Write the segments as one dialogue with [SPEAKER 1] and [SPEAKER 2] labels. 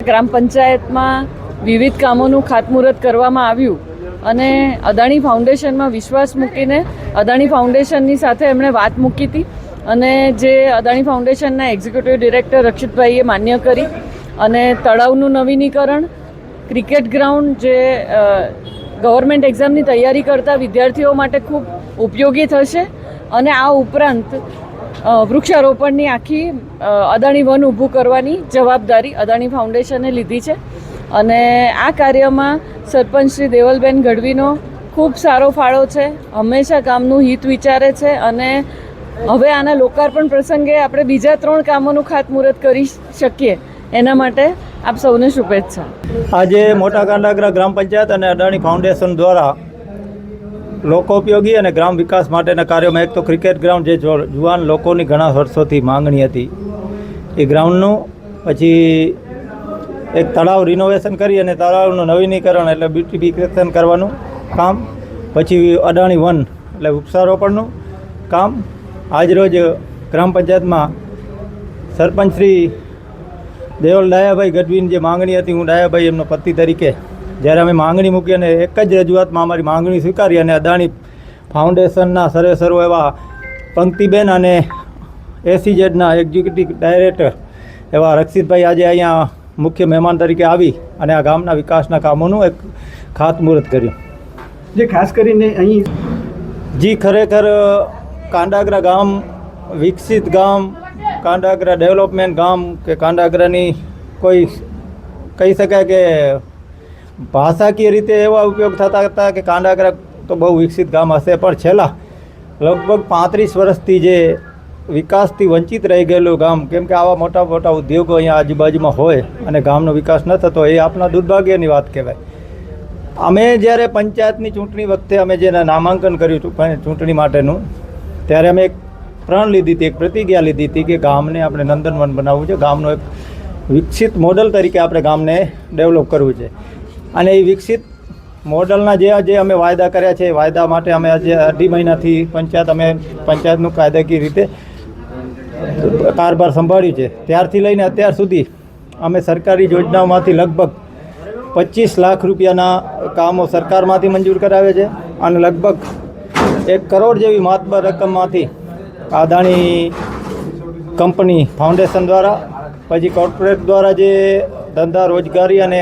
[SPEAKER 1] ગ્રામ પંચાયતમાં વિવિધ કામોનું ખાતમુહૂર્ત કરવામાં આવ્યું અને અદાણી ફાઉન્ડેશનમાં વિશ્વાસ મૂકીને અદાણી ફાઉન્ડેશનની સાથે એમણે વાત મૂકી હતી અને જે અદાણી ફાઉન્ડેશનના એક્ઝિક્યુટિવ ડિરેક્ટર રક્ષિતભાઈએ માન્ય કરી અને તળાવનું નવીનીકરણ, ક્રિકેટ ગ્રાઉન્ડ જે ગવર્મેન્ટ એક્ઝામની તૈયારી કરતા વિદ્યાર્થીઓ માટે ખૂબ ઉપયોગી થશે અને આ ઉપરાંત વૃક્ષારોપણની આખી અદાણી વન ઊભું કરવાની જવાબદારી અદાણી ફાઉન્ડેશને લીધી છે. અને આ કાર્યમાં સરપંચ શ્રી દેવલબેન ગઢવીનો ખૂબ સારો ફાળો છે, હંમેશા કામનું હિત વિચારે છે અને હવે આના લોકાર્પણ પ્રસંગે આપણે બીજા ત્રણ કામોનું ખાતમુહૂર્ત કરી શકીએ. એના માટે આપ સૌને શુભેચ્છા.
[SPEAKER 2] આજે મોટા કાંડાગરા ગ્રામ પંચાયત અને અદાણી ફાઉન્ડેશન દ્વારા લોકોપયોગી અને ગ્રામ વિકાસ માટેના કાર્યોમાં એક તો ક્રિકેટ ગ્રાઉન્ડ જે જુવાન લોકોની ઘણા વર્ષોથી માંગણી હતી. એ ગ્રાઉન્ડનું પછી એક તળાવ રિનોવેશન કરી અને તળાવનું નવીનીકરણ એટલે બ્યુટિફિકેશન કરવાનું કામ, પછી અદાણી વન એટલે વૃક્ષારોપણનું કામ. આજરોજ ગ્રામ પંચાયતમાં સરપંચ શ્રી દેવલ ડાયાભાઈ ગઢવીની જે માંગણી હતી, હું ડાયાભાઈ એમનો પતિ તરીકે જ્યારે અમે માંગણી મૂકી અને એક જ રજૂઆતમાં અમારી માંગણી સ્વીકારી અને અદાણી ફાઉન્ડેશનના સર્વે સર્વ એવા પંક્તિબેન અને એસીજેડના એક્ઝિક્યુટિવ ડાયરેક્ટર એવા રક્ષિતભાઈ આજે અહીંયા મુખ્ય મહેમાન તરીકે આવી અને આ ગામના વિકાસના કામોનું એક ખાતમુહૂર્ત કર્યું.
[SPEAKER 3] જે ખાસ કરીને અહીં
[SPEAKER 2] જી ખરેખર કાંડાગરા ગામ વિકસિત ગામ કાંડાગરા ડેવલપમેન્ટ ગામ કે કાંડાગરાની કોઈ કહી શકાય કે ભાષાકીય રીતે એવા ઉપયોગ થતા હતા કે કાંડાગરા તો બહુ વિકસિત ગામ હશે, પણ છેલ્લા લગભગ પાંત્રીસ વર્ષથી જે વિકાસથી વંચિત રહી ગયેલું ગામ, કેમ કે આવા મોટા મોટા ઉદ્યોગો અહીંયા આજુબાજુમાં હોય અને ગામનો વિકાસ ન થતો, એ આપણા દુર્ભાગ્યની વાત કહેવાય. અમે જ્યારે પંચાયતની ચૂંટણી વખતે અમે જેને નામાંકન કર્યું ચૂંટણી માટેનું, ત્યારે અમે એક પ્રણ લીધી હતી, એક પ્રતિજ્ઞા લીધી હતી કે ગામને આપણે નંદનવન બનાવવું છે. ગામનો એક વિકસિત મોડલ તરીકે આપણે ગામને ડેવલપ કરવું છે. અને એ વિકસિત મોડલના જે જે અમે વાયદા કર્યા છે, એ વાયદા માટે અમે આજે અઢી મહિનાથી પંચાયત, અમે પંચાયતનું કાયદાકીય રીતે કારભાર સંભાળ્યું છે. ત્યારથી લઈને અત્યાર સુધી અમે સરકારી યોજનાઓમાંથી લગભગ પચીસ લાખ રૂપિયાના કામો સરકારમાંથી મંજૂર કરાવે છે અને લગભગ એક કરોડ જેવી માતબર રકમમાંથી અદાણી કંપની ફાઉન્ડેશન દ્વારા, પછી કોર્પોરેટ દ્વારા જે ધંધા રોજગારી અને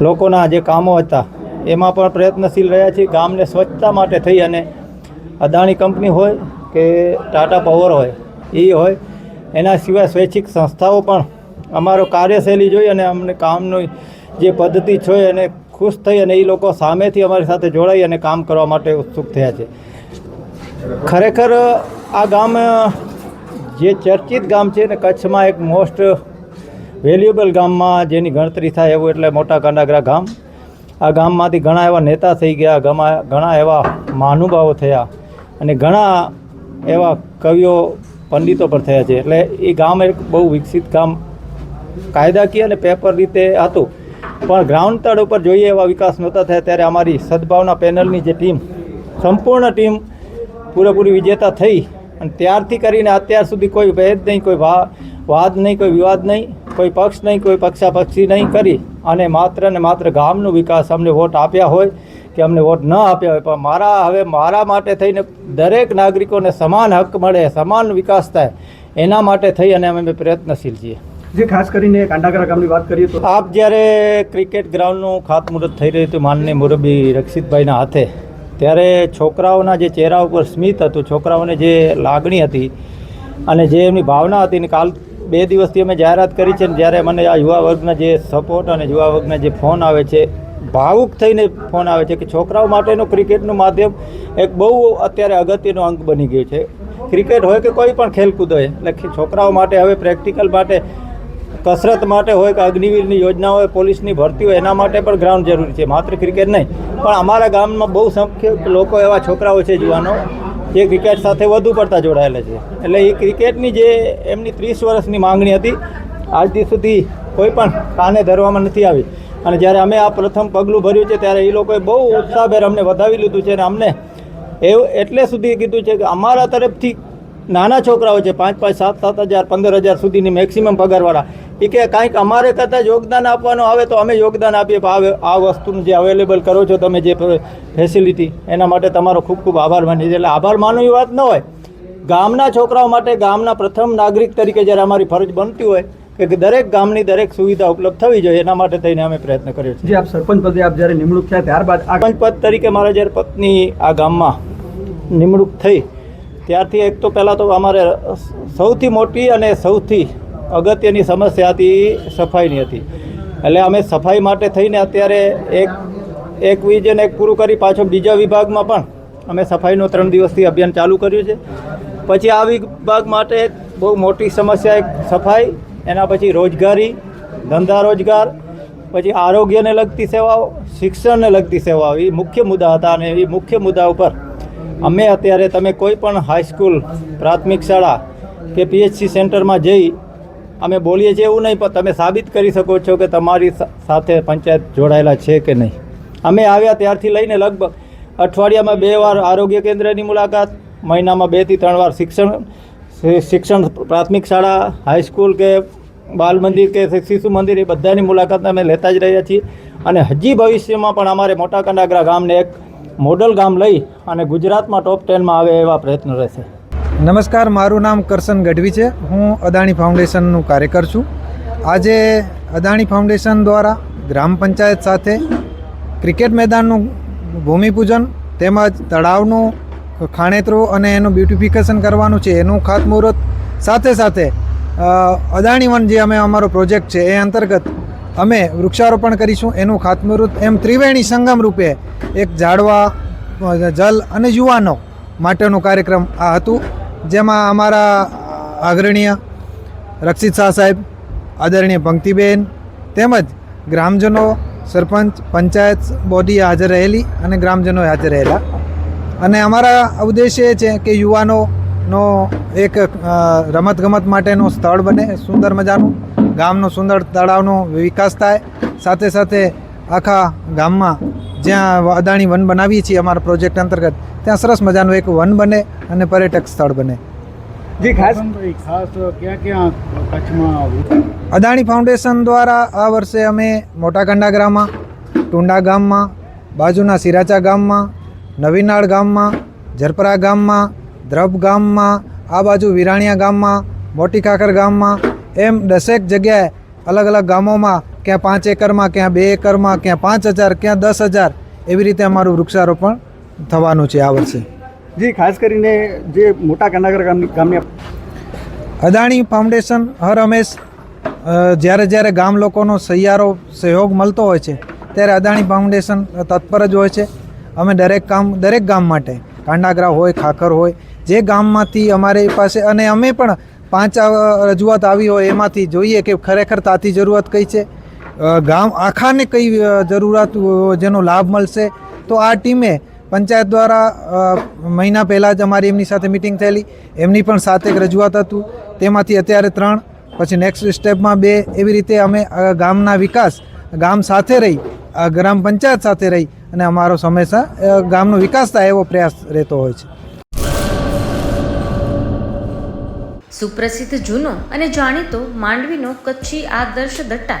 [SPEAKER 2] લોકોના જે કામો હતા, એમાં પણ પ્રયત્નશીલ રહ્યા છીએ. ગામને સ્વચ્છતા માટે થઈ અને અદાણી કંપની હોય કે ટાટા પાવર હોય, એ હોય, એના સિવાય સ્વૈચ્છિક સંસ્થાઓ પણ અમારો કાર્યશૈલી જોઈ અને અમને કામની જે પદ્ધતિ છે એને ખુશ થઈ અને એ લોકો સામેથી અમારી સાથે જોડાઈ અને કામ કરવા માટે ઉત્સુક થયા છે. ખરેખર આ ગામ જે ચર્ચિત ગામ છે ને કચ્છમાં એક મોસ્ટ વેલ્યુએબલ ગામમાં જેની ગણતરી થાય એવું એટલે મોટા કાંડાગરા ગામ. આ ગામમાંથી ઘણા એવા નેતા થઈ ગયા ઘણા એવા મહાનુભાવો થયા અને ઘણા એવા કવિઓ, પંડિતો પણ થયા છે. એટલે એ ગામ એક બહુ વિકસિત ગામ કાયદાકીય અને પેપર રીતે હતું. પણ ગ્રાઉન્ડ તળ ઉપર જોઈએ એવા વિકાસ નહોતા થયા ત્યારે અમારી સદભાવના પેનલની જે ટીમ, સંપૂર્ણ ટીમ પૂરેપૂરી વિજેતા થઈ અને ત્યારથી કરીને અત્યાર સુધી કોઈ ભેદ નહીં, કોઈ વાદ નહીં, કોઈ વિવાદ નહીં. કોઈ પક્ષ નહીં કોઈ પક્ષાપક્ષી નહીં કરી. અને માત્ર ને માત્ર ગામનો વિકાસ અમને વોટ આપ્યા હોય કે અમને વોટ ન આપ્યા હોય પણ મારા હવે મારા માટે થઈને દરેક નાગરિકોને સમાન હક મળે સમાન વિકાસ થાય એના માટે થઈ અને અમે પ્રયત્નશીલ છીએ.
[SPEAKER 3] જે ખાસ કરીને કાંડાગરા ગામની વાત કરીએ તો
[SPEAKER 2] આપ જ્યારે ક્રિકેટ ગ્રાઉન્ડનું ખાતમુહૂર્ત થઈ રહ્યું હતું માનની મુરબી રક્ષિતભાઈના હાથે ત્યારે છોકરાઓના જે ચહેરા ઉપર સ્મિત હતું છોકરાઓને જે લાગણી હતી અને જે એમની ભાવના હતી ને કાલ બે દિવસથી અમે જાહેરાત કરી છે ને જ્યારે મને આ યુવા વર્ગના જે સપોર્ટ અને યુવા વર્ગના જે ફોન આવે છે, ભાવુક થઈને ફોન આવે છે કે છોકરાઓ માટેનું ક્રિકેટનું માધ્યમ એક બહુ અત્યારે અગત્યનો અંક બની ગયું છે. ક્રિકેટ હોય કે કોઈ પણ ખેલકૂદ હોય, એટલે છોકરાઓ માટે હવે પ્રેક્ટિકલ માટે, કસરત માટે હોય કે અગ્નિવીરની યોજના હોય, પોલીસની ભરતી હોય, એના માટે પણ ગ્રાઉન્ડ જરૂરી છે. માત્ર ક્રિકેટ નહીં, પણ અમારા ગામમાં બહુ સંખ્યક લોકો એવા છોકરાઓ છે જુવાનો જે ક્રિકેટ સાથે વધુ પડતા જોડાયેલા છે. એટલે એ ક્રિકેટની જે એમની ત્રીસ વર્ષની માંગણી હતી, આજથી સુધી કોઈ પણ કાને ધરવામાં નથી આવી. અને જ્યારે અમે આ પ્રથમ પગલું ભર્યું છે, ત્યારે એ લોકોએ બહુ ઉત્સાહભેર અમને વધાવી લીધું છે અને અમને એવું એટલે સુધી કીધું છે કે અમારા તરફથી નાના છોકરાઓ છે, પાંચ પાંચ, સાત સાત હજાર, પંદર હજાર સુધીની મેક્સિમમ પગારવાળા એ કે કાંઈક અમારે કરતાં યોગદાન આપવાનું આવે તો અમે યોગદાન આપીએ. આ વસ્તુનું જે અવેલેબલ કરો છો તમે જે ફેસિલિટી એના માટે તમારો ખૂબ ખૂબ આભાર માનીએ છીએ. એટલે આભાર માનવી વાત ન હોય. ગામના છોકરાઓ માટે ગામના પ્રથમ નાગરિક તરીકે જ્યારે અમારી ફરજ બનતી હોય કે દરેક ગામની દરેક સુવિધા ઉપલબ્ધ થવી જોઈએ એના માટે થઈને અમે પ્રયત્ન કર્યો છે.
[SPEAKER 3] જે આપ સરપંચ પદે આપ જ્યારે નિમણૂક થયા ત્યારબાદ
[SPEAKER 2] સરપંચ પદ તરીકે મારા જ્યારે પત્ની આ ગામમાં નિમણૂક થઈ ત્યારથી એક તો પહેલાં તો અમારે સૌથી મોટી અને સૌથી અગત્યની સમસ્યા હતી સફાઈની હતી. એટલે અમે સફાઈ માટે થઈને અત્યારે એક એક વિઝન એક પૂરું કરી પાછો બીજા વિભાગમાં પણ અમે સફાઈનો ત્રણ દિવસથી અભિયાન ચાલુ કર્યું છે. પછી આ વિભાગ માટે બહુ મોટી સમસ્યા એક સફાઈ, એના પછી રોજગારી, ધંધા રોજગાર, પછી આરોગ્યને લગતી સેવાઓ, શિક્ષણને લગતી સેવાઓ, એ મુખ્ય મુદ્દા હતા અને એ મુખ્ય મુદ્દા ઉપર અમે અત્યારે તમે કોઈ પણ હાઈસ્કૂલ પ્રાથમિક શાળા કે પીએચસી સેન્ટરમાં જઈ અમે બોલીએ છીએ એવું નહીં, પણ તમે સાબિત કરી શકો છો કે તમારી સાથે પંચાયત જોડાયેલા છે કે નહીં. અમે આવ્યા ત્યારથી લઈને લગભગ અઠવાડિયામાં બે વાર આરોગ્ય કેન્દ્રની મુલાકાત, મહિનામાં બેથી ત્રણ વાર શિક્ષણ શિક્ષણ પ્રાથમિક શાળા હાઈસ્કૂલ કે બાલ મંદિર કે શિશુ મંદિર, એ બધાની મુલાકાત અમે લેતા જ રહ્યા છીએ. અને હજી ભવિષ્યમાં પણ અમારે મોટા કંડાગરા ગામને એક મોડલ ગામ લઈ અને ગુજરાતમાં ટોપ ટેનમાં આવે એવા પ્રયત્ન રહેશે.
[SPEAKER 4] નમસ્કાર, મારું નામ કરશન ગઢવી છે. હું અદાણી ફાઉન્ડેશનનું કાર્યકર છું. આજે અદાણી ફાઉન્ડેશન દ્વારા ગ્રામ પંચાયત સાથે ક્રિકેટ મેદાનનું ભૂમિપૂજન તેમજ તળાવનું ખાણેતરું અને એનું બ્યુટિફિકેશન કરવાનું છે એનું ખાતમુહૂર્ત. સાથે સાથે અદાણી વન જે અમે અમારો પ્રોજેક્ટ છે એ અંતર્ગત અમે વૃક્ષારોપણ કરીશું. એનું ખાતમુહૂર્ત એમ ત્રિવેણી સંગમ રૂપે એક ઝાડવા જલ અને યુવાનો માટેનો કાર્યક્રમ આ હતું. જેમાં અમારા આદરણીય રક્ષિત શાહ સાહેબ, આદરણીય પંક્તિબેન તેમજ ગ્રામજનો, સરપંચ, પંચાયત બોડી હાજર રહેલી અને ગ્રામજનોએ હાજર રહેલા. અને અમારા ઉદ્દેશ્ય એ છે કે યુવાનોનો એક રમતગમત માટેનું સ્થળ બને સુંદર મજાનું. ગામનો સુંદર તળાવનો વિકાસ થાય. સાથે સાથે આખા ગામમાં જ્યાં અદાણી વન બનાવીએ છીએ અમારા પ્રોજેક્ટ અંતર્ગત ત્યાં સરસ મજાનું એક વન બને અને પર્યટક સ્થળ બને.
[SPEAKER 3] જી ખાસ?
[SPEAKER 5] ખાસ ક્યાં ક્યાં કચ્છમાં
[SPEAKER 4] અદાણી ફાઉન્ડેશન દ્વારા આ વર્ષે અમે મોટા કંડાગરામાં ટુંડા ગામમાં બાજુના સિરાચા ગામમાં નવીનાળ ગામમાં ઝરપરા ગામમાં દ્રબ ગામમાં આ બાજુ વિરાણિયા ગામમાં મોટી કાકર ગામમાં એમ દસેક જગ્યાએ અલગ અલગ ગામોમાં ક્યાં પાંચ એકરમાં ક્યાં બે એકરમાં ક્યાં પાંચ હજાર ક્યાં દસ હજાર એવી રીતે અમારું વૃક્ષારોપણ થવાનું છે આ વર્ષે.
[SPEAKER 3] જે ખાસ કરીને જે મોટા કંડાગર ગામની ગામની
[SPEAKER 4] અદાણી ફાઉન્ડેશન હર હંમેશ જ્યારે જ્યારે ગામ લોકોનો સહિયારો સહયોગ મળતો હોય છે ત્યારે અદાણી ફાઉન્ડેશન તત્પર જ હોય છે. અમે દરેક કામ દરેક ગામ માટે કાંડાગરા હોય ખાખર હોય જે ગામમાંથી અમારી પાસે અને અમે પણ પાંચ રજૂઆત આવી હોય એમાંથી જોઈએ કે ખરેખર તાતી જરૂરત કઈ છે. ગામ આખાને કઈ જરૂરિયાત જેનો લાભ મળશે? તો આ ટીમે પંચાયત દ્વારા મહિના પહેલાં જ અમારી એમની સાથે મિટિંગ થયેલી. એમની પણ સાથે રજૂઆત હતું. તેમાંથી અત્યારે ત્રણ, પછી નેક્સ્ટ સ્ટેપમાં બે. એવી રીતે અમે ગામના વિકાસ, ગામ સાથે રહી ગ્રામ પંચાયત સાથે રહી અને અમારો હંમેશા ગામનો વિકાસ થાય એવો પ્રયાસ રહેતો હોય છે.
[SPEAKER 6] સુપ્રસિદ્ધ જૂનો અને જાણીતો માંડવીનો કચ્છી આદર્શ દટ્ટા